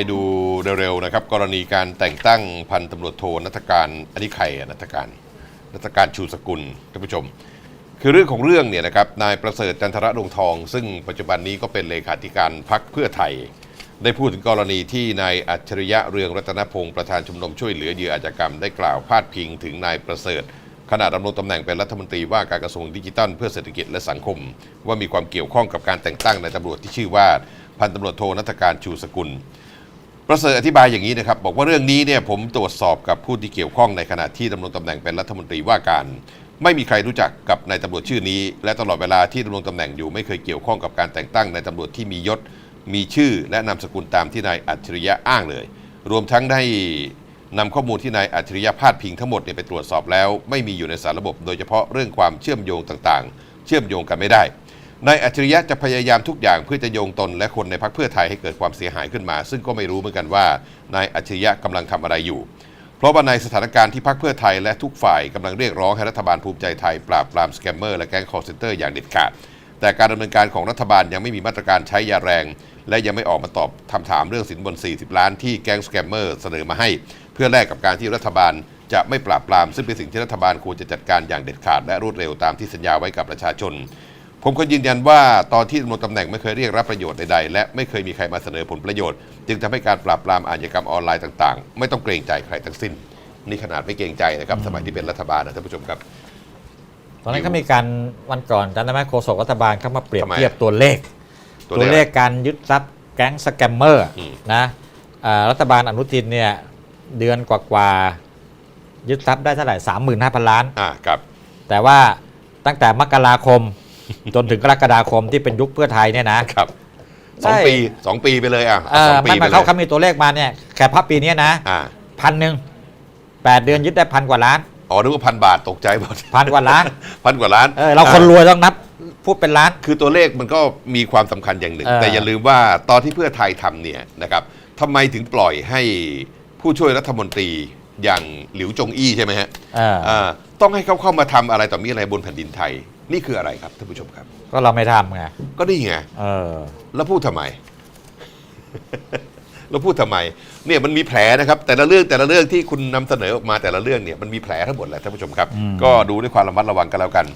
ไปดูเร็วๆนะครับ กรณีการแต่งตั้งพันตำรวจโทนัฐการอันนี้ใครนัฐการนัฐการชูสกุลท่านผู้ชม คือเรื่องของเรื่องเนี่ยนะครับนายประเสริฐจันทระดวงทอง ซึ่งปัจจุบันนี้ก็เป็นเลขาธิการพักเพื่อไทย ได้พูดถึงกรณีที่นายอัจฉริยะเรืองรัตนพงศ์ประธานชมรมช่วยเหลือเหยื่ออาชญากรรมได้กล่าวพาดพิงถึงนายประเสริฐขณะดำรงตำแหน่งเป็นรัฐมนตรีว่าการกระทรวงดิจิทัลเพื่อเศรษฐกิจและสังคม ว่ามีความเกี่ยวข้องกับการแต่งตั้งนายตำรวจที่ชื่อว่าพันตำรวจโทนัฐการชูสกุล ประเสริฐอธิบายอย่างนี้นะครับ บอกว่าเรื่องนี้เนี่ยผมตรวจสอบกับผู้ที่เกี่ยวข้องในขณะที่ดำรงตำแหน่งเป็นรัฐมนตรีว่าการ ไม่มีใครรู้จักกับนายตำรวจชื่อนี้ และตลอดเวลาที่ดำรงตำแหน่งอยู่ไม่เคยเกี่ยวข้องกับการแต่งตั้งนายตำรวจที่มียศ มีชื่อ และนามสกุลตามที่นายอัจฉริยะอ้างเลย รวมทั้งได้นำข้อมูลที่นายอัจฉริยะพาดพิงทั้งหมดเนี่ยไปตรวจสอบแล้ว ไม่มีอยู่ในสารระบบ โดยเฉพาะเรื่องความเชื่อมโยงต่างๆ เชื่อมโยงกันไม่ได้ นายอัจฉริยะจะพยายามทุกอย่างเพื่อจะโยงตนและคนในพรรคเพื่อไทยให้เกิดความเสียหายขึ้นมา ซึ่งก็ไม่รู้เหมือนกันว่านายอัจฉริยะกำลังทำอะไรอยู่ เพราะว่าในสถานการณ์ที่พรรคเพื่อไทยและทุกฝ่ายกำลังเรียกร้องให้รัฐบาลภูมิใจไทยปราบปรามสแกมเมอร์และแก๊งคอร์เซนเตอร์อย่างเด็ดขาด แต่การดำเนินการของรัฐบาลยังไม่มีมาตรการใช้ยาแรง และยังไม่ออกมาตอบคำถามเรื่องสินบน 40 ล้านที่แก๊งสแกมเมอร์เสนอมาให้ เพื่อแลกกับการที่รัฐบาลจะไม่ปราบปรามซึ่งเป็นสิ่งที่รัฐบาลควรจะจัดการอย่างเด็ดขาดและรวดเร็วตามที่สัญญาไว้กับประชาชน ผมก็ยืนยันว่าตอนที่ดำรงตำแหน่งไม่เคยเรียกรับประโยชน์ใดๆ และไม่เคยมีใครมาเสนอผลประโยชน์ จึงทำให้การปราบปรามอาชญากรรมออนไลน์ต่างๆ ไม่ต้องเกรงใจใครทั้งสิ้น นี่ขนาดไม่เกรงใจนะครับสมัยที่เป็นรัฐบาลนะท่านผู้ชมครับ ตอนนั้นก็มีการวันก่อนจำได้ไหมโฆษกรัฐบาลเขามาเปรียบทำไมเทียบตัวเลข ตัวตัวเลขเลขการยึดทรัพย์แก๊งสแกมเมอร์อืม นะอ่ารัฐบาลอนุทินเนี่ยเดือนกว่าๆยึดทรัพย์ได้เท่าไหร่สามหมื่นห้าพันล้าน อ่าครับแต่ว่าตั้งแต่มกราคม จนถึงกรกฎาคมที่เป็นยุคเพื่อไทยเนี่ยนะครับสองได้ปีสองปีไปเลยอะเอสอองปีไม่ไปมาเลเขายเขามีตัวเลขมาเนี่ยแค่พับปีเนี้ยนะอ่าพันหนึ่งแปดเดือนยึดได้พันกว่าล้านอ๋อนึกว่าพันบาทตกใจหมด พันกว่าล้านพันกว่าล้านเออเราคนรวยต้องนับพูดเป็นล้าน คือตัวเลขมันก็มีความสำคัญอย่างหนึ่ง เออ แต่อย่าลืมว่าตอนที่เพื่อไทยทำเนี่ยนะครับทำไมถึงปล่อยให้ผู้ช่วยรัฐมนตรีอย่างหลิวจงอี้ใช่ไหมฮะ เออ อ่าต้องให้เขาเข้ามาทำอะไรต่อมีอะไรบนแผ่นดินไทย นี่คืออะไรครับท่านผู้ชมครับ ก็เราไม่ทำไงก็นี่ไงเออ แล้วพูดทำไม แล้วพูดทำไม เนี่ยมันมีแผลนะครับ แต่ละเรื่องแต่ละเรื่องที่คุณนำเสนอออกมาแต่ละเรื่องเนี่ยมันมีแผลทั้งหมดแหละท่านผู้ชมครับอืมก็ดูด้วยความระมัดระวังกันแล้วกัน